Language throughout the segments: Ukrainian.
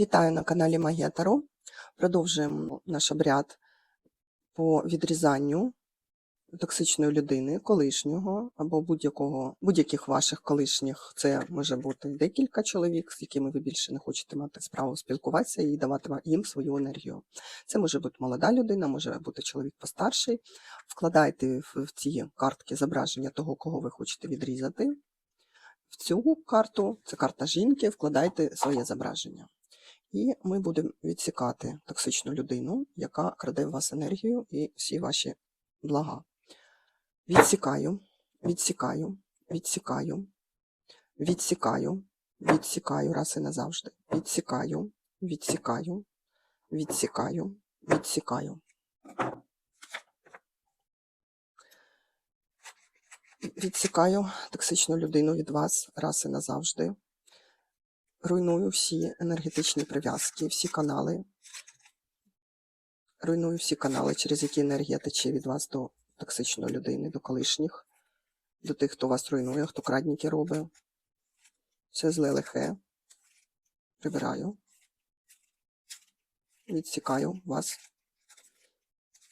Вітаю на каналі Магія Таро. Продовжуємо наш обряд по відрізанню токсичної людини, колишнього або будь-якого, будь-яких ваших колишніх. Це може бути декілька чоловік, з якими ви більше не хочете мати справу спілкуватися і давати їм свою енергію. Це може бути молода людина, може бути чоловік постарший. Вкладайте в ці картки зображення того, кого ви хочете відрізати. В цю карту, це карта жінки, вкладайте своє зображення. І ми будемо відсікати токсичну людину, яка краде в вас енергію і всі ваші блага. Відсікаю, відсікаю, відсікаю, відсікаю, відсікаю раз і назавжди. Відсікаю, відсікаю, відсікаю, відсікаю. Відсікаю токсичну людину від вас раз і назавжди. Руйную всі енергетичні прив'язки, всі канали. Руйную всі канали, через які енергія тече від вас до токсичної людини, до колишніх, до тих, хто вас руйнує, хто крадніки робить. Все зле лихе. Прибираю. Відсікаю вас.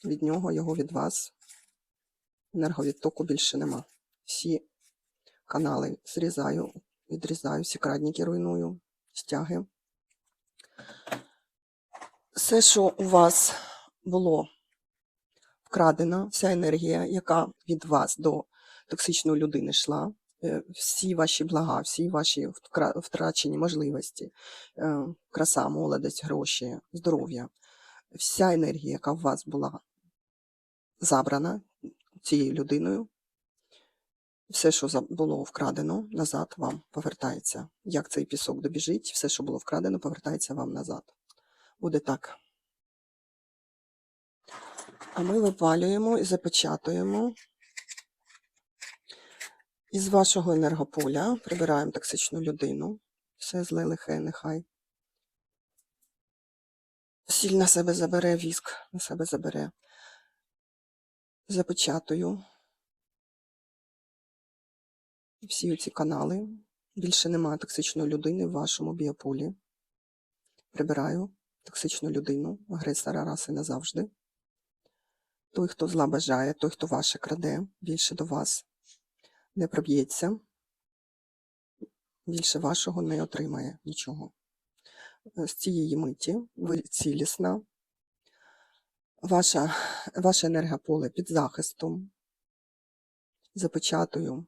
Від нього, його від вас. Енерговідтоку більше нема. Всі канали зрізаю, відрізаю, всі крадніки руйную, стяги. Все, що у вас було вкрадено, вся енергія, яка від вас до токсичної людини йшла, е, всі ваші блага, всі ваші втрачені можливості, е, краса, молодість, гроші, здоров'я, вся енергія, яка в вас була забрана цією людиною, все, що було вкрадено, назад вам повертається. Як цей пісок добіжить, все, що було вкрадено, повертається вам назад. Буде так. А ми випалюємо і запечатуємо. Із вашого енергополя прибираємо токсичну людину. Все зле лихе, нехай. Сіль на себе забере, віск на себе забере. Запечатую. Всі ці канали. Більше немає токсичної людини в вашому біополі. Прибираю токсичну людину, агресора раз і назавжди. Той, хто зла бажає, той, хто ваше краде, більше до вас не проб'ється, більше вашого не отримає нічого. З цієї миті ви цілісна, Ваша, ваше енергополе під захистом. Запечатую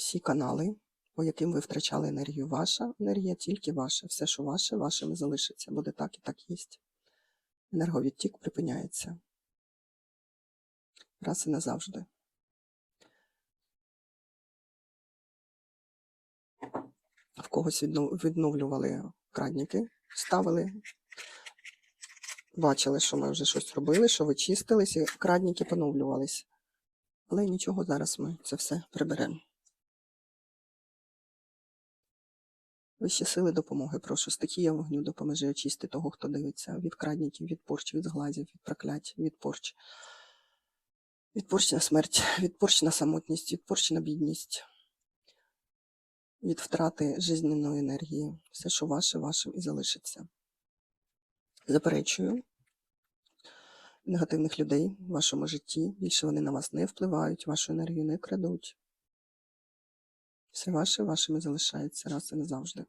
всі канали, по яким ви втрачали енергію. Ваша енергія тільки ваша. Все, що ваше, вашим залишиться. Буде так і так є. Енерговідтік припиняється. Раз і назавжди. В когось відновлювали крадніки, ставили. Бачили, що ми вже щось робили, що ви чистились, і крадніки поновлювались. Але нічого, зараз ми це все приберемо. Вищі сили допомоги, прошу. Стихія вогню допоможи очисти того, хто дивиться від крадників, від порч, від зглазів, від проклять, від порч. Від порч на смерть, від порч на самотність, від порч на бідність, від втрати жизненної енергії. Все, що ваше, вашим і залишиться. Заперечую негативних людей в вашому житті. Більше вони на вас не впливають, вашу енергію не крадуть. Все ваше вашими залишається раз і назавжди.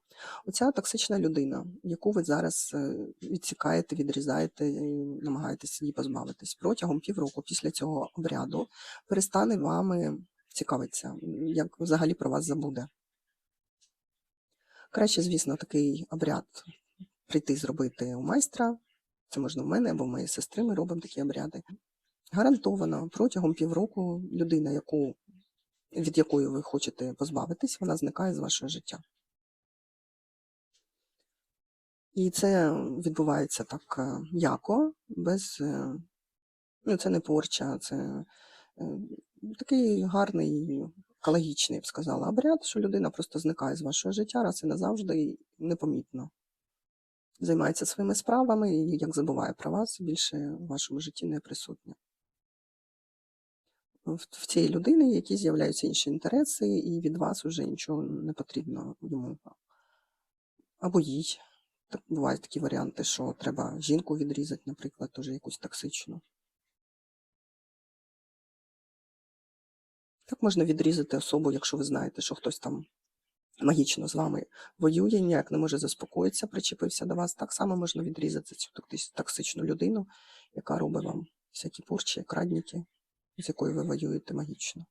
Оця токсична людина, яку ви зараз е, відсікаєте, відрізаєте і намагаєтесь її позбавитись, протягом півроку після цього обряду перестане вами цікавитися, як взагалі про вас забуде. Краще, звісно, такий обряд прийти зробити у майстра. Це можна в мене або в моєї сестри. Ми робимо такі обряди. Гарантовано протягом півроку людина, яку від якої ви хочете позбавитись, вона зникає з вашого життя. І це відбувається так е, м'яко, без. е, Ну, це не порча, це е, такий гарний, екологічний, я б сказала, обряд, що людина просто зникає з вашого життя раз і назавжди і непомітно. Займається своїми справами і як забуває про вас, більше в вашому житті не присутня в, цій людини, які з'являються інші інтереси, і від вас вже нічого не потрібно йому. або їй. Так, бувають такі варіанти, що треба жінку відрізати, наприклад, теж якусь токсичну. Так можна відрізати особу, якщо ви знаєте, що хтось там магічно з вами воює, ніяк не може заспокоїтися, причепився до вас. Так само можна відрізати цю токсичну людину, яка робить вам всякі порчі, крадніки, з якою ви воюєте магічно.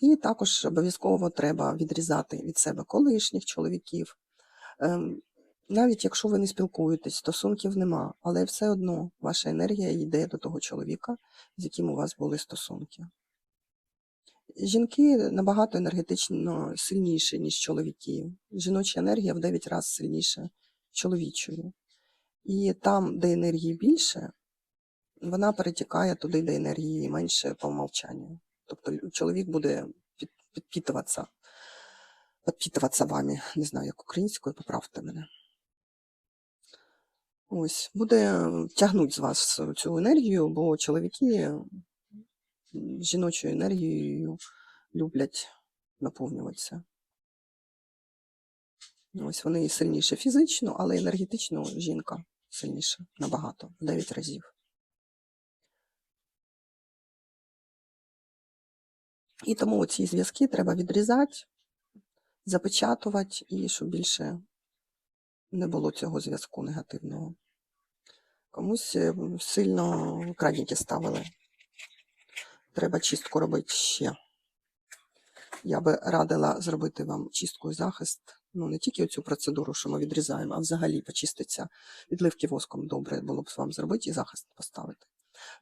І також обов'язково треба відрізати від себе колишніх чоловіків. Ем, Навіть якщо ви не спілкуєтесь, стосунків нема, але все одно ваша енергія йде до того чоловіка, з яким у вас були стосунки. Жінки набагато енергетично сильніші, ніж чоловіки. Жіноча енергія в 9 разів сильніша чоловічої. І там, де енергії більше, вона перетікає туди, де енергії менше по умовчанню. Тобто чоловік буде під, підпитуватися, підпитуватися вами. Не знаю, як українською, поправте мене. Ось, буде тягнути з вас цю енергію, бо чоловіки жіночою енергією люблять наповнюватися. Ось вони сильніше фізично, але енергетично жінка сильніша набагато, в 9 разів. І тому ці зв'язки треба відрізати, запечатувати, і щоб більше не було цього зв'язку негативного. Комусь е, сильно крадніки ставили. Треба чистку робити ще. Я би радила зробити вам чистку і захист. Ну, не тільки цю процедуру, що ми відрізаємо, а взагалі почиститься. Відливки воском добре було б вам зробити і захист поставити.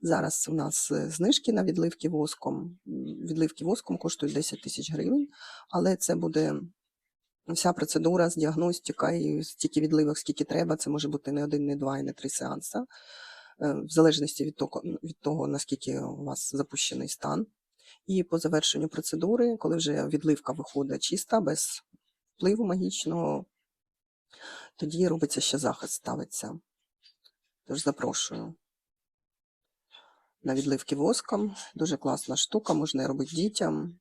Зараз у нас е, знижки на відливки воском. Відливки воском коштують 10 тисяч гривень, але це буде вся процедура з діагностика і стільки відливок, скільки треба. Це може бути не один, не два і не три сеанси, е, в залежності від того, від того, наскільки у вас запущений стан. І по завершенню процедури, коли вже відливка виходить чиста, без впливу магічного, тоді робиться ще захист, ставиться. Тож запрошую на відливки воском. Дуже класна штука, можна робити дітям.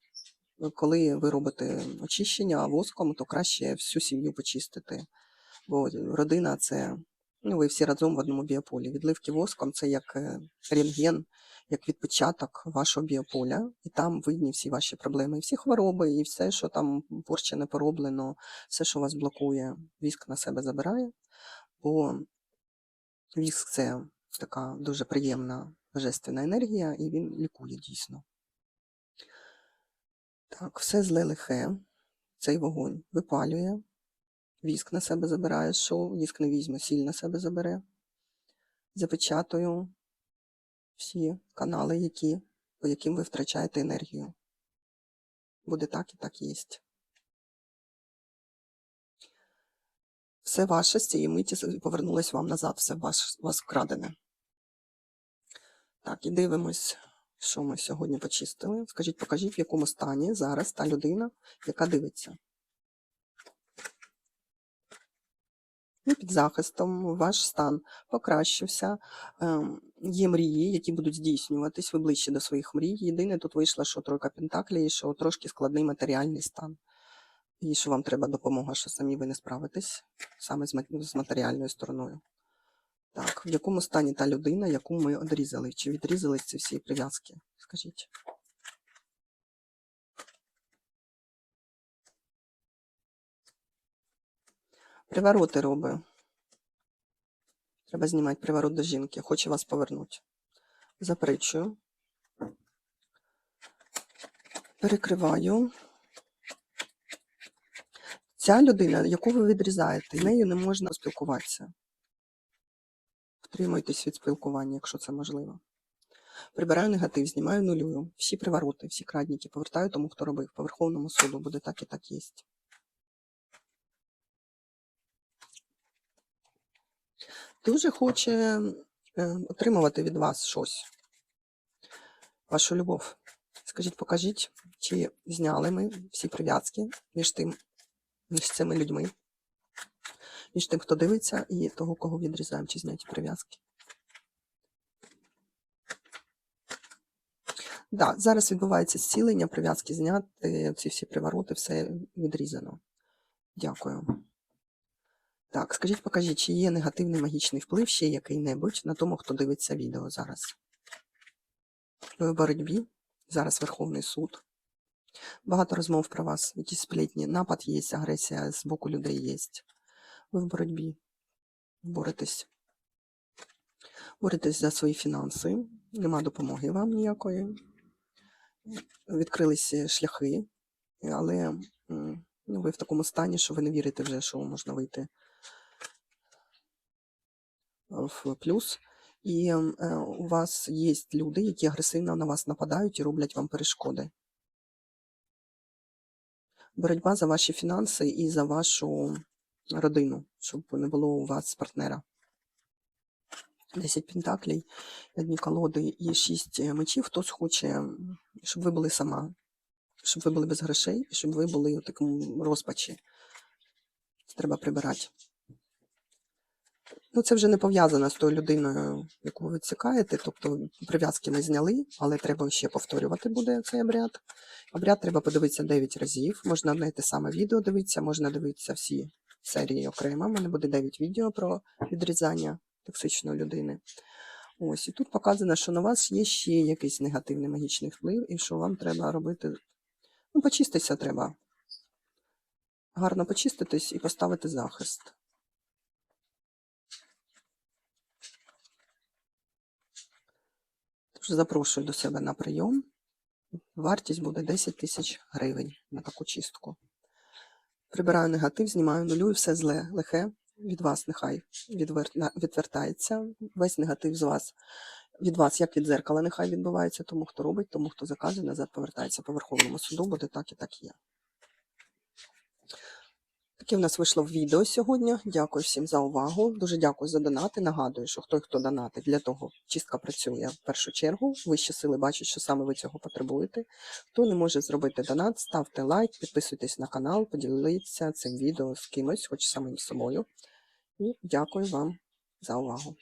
Коли ви робите очищення воском, то краще всю сім'ю почистити. Бо родина це, ну, ви всі разом в одному біополі. Відливки воском це як е, рентген, як відпечаток вашого біополя, і там видні всі ваші проблеми, і всі хвороби, і все, що там порчене пороблено, все, що вас блокує, віск на себе забирає. Бо віск це така дуже приємна божественна енергія, і він лікує дійсно. Так, все зле лихе, цей вогонь випалює, віск на себе забирає, що віск не візьме, сіль на себе забере. Запечатую всі канали, які, по яким ви втрачаєте енергію. Буде так і так єсть. Все ваше з цієї миті повернулось вам назад, все ваш, вас вкрадене. Так, і дивимось, що ми сьогодні почистили. Скажіть, покажіть, в якому стані зараз та людина, яка дивиться. І під захистом ваш стан покращився. Ем, Є мрії, які будуть здійснюватись, ви ближче до своїх мрій. Єдине, тут вийшло, що тройка пентаклі, і що трошки складний матеріальний стан. І що вам треба допомога, що самі ви не справитесь саме з матеріальною стороною. Так, в якому стані та людина, яку ми одрізали? Чи відрізали ці всі прив'язки? Скажіть. Привороти робить. Треба знімати приворот до жінки. Хоче вас повернути. Заперечую. Перекриваю. Ця людина, яку ви відрізаєте, нею не можна спілкуватися. Втримуйтесь від спілкування, якщо це можливо. Прибираю негатив, знімаю нулюю. Всі привороти, всі крадніки повертаю тому, хто робив. По Верховному суду буде так і так єсть. Дуже хоче е, отримувати від вас щось. Вашу любов. Скажіть, покажіть, чи зняли ми всі прив'язки між тим, між цими людьми, між тим, хто дивиться, і того, кого відрізаємо, чи зняті прив'язки. Да, зараз відбувається зцілення, прив'язки зняти, ці всі привороти, все відрізано. Дякую. Так, скажіть, покажіть, чи є негативний магічний вплив ще який-небудь на тому, хто дивиться відео зараз? Ви в боротьбі, зараз Верховний суд. Багато розмов про вас, якісь сплетні, напад є, агресія з боку людей є. Ви в боротьбі, боретесь. Боретесь за свої фінанси, нема допомоги вам ніякої. Відкрилися шляхи, але ну, ви в такому стані, що ви не вірите вже, що можна вийти в плюс. І е, у вас є люди, які агресивно на вас нападають і роблять вам перешкоди. Боротьба за ваші фінанси і за вашу родину, щоб не було у вас партнера. 10 пентаклей, одні колоди і 6 мечів. Хтось хоче, щоб ви були сама, щоб ви були без грошей, і щоб ви були у такому розпачі. Це треба прибирати. Ну, це вже не пов'язано з тою людиною, яку ви цікаєте. Тобто прив'язки ми зняли, але треба ще повторювати буде цей обряд. Обряд треба подивитися 9 разів. Можна одне те саме відео дивитися, можна дивитися всі серії окремо. У мене буде 9 відео про відрізання токсичної людини. Ось, і тут показано, що на вас є ще якийсь негативний магічний вплив, і що вам треба робити. Ну, почиститися треба. Гарно почиститись і поставити захист. Тож запрошую до себе на прийом. Вартість буде 10 тисяч гривень на таку чистку. Прибираю негатив, знімаю нулю і все зле, лихе від вас нехай відвер... відвертається. Весь негатив з вас. Від вас, як від зеркала, нехай відбувається, тому хто робить, тому хто заказує, назад повертається по Верховному суду, буде так і так є. Таке в нас вийшло відео сьогодні. Дякую всім за увагу. Дуже дякую за донати. Нагадую, що хто хто донатить, для того чистка працює в першу чергу. Вищі сили бачать, що саме ви цього потребуєте. Хто не може зробити донат, ставте лайк, підписуйтесь на канал, поділіться цим відео з кимось, хоч самим собою. І дякую вам за увагу.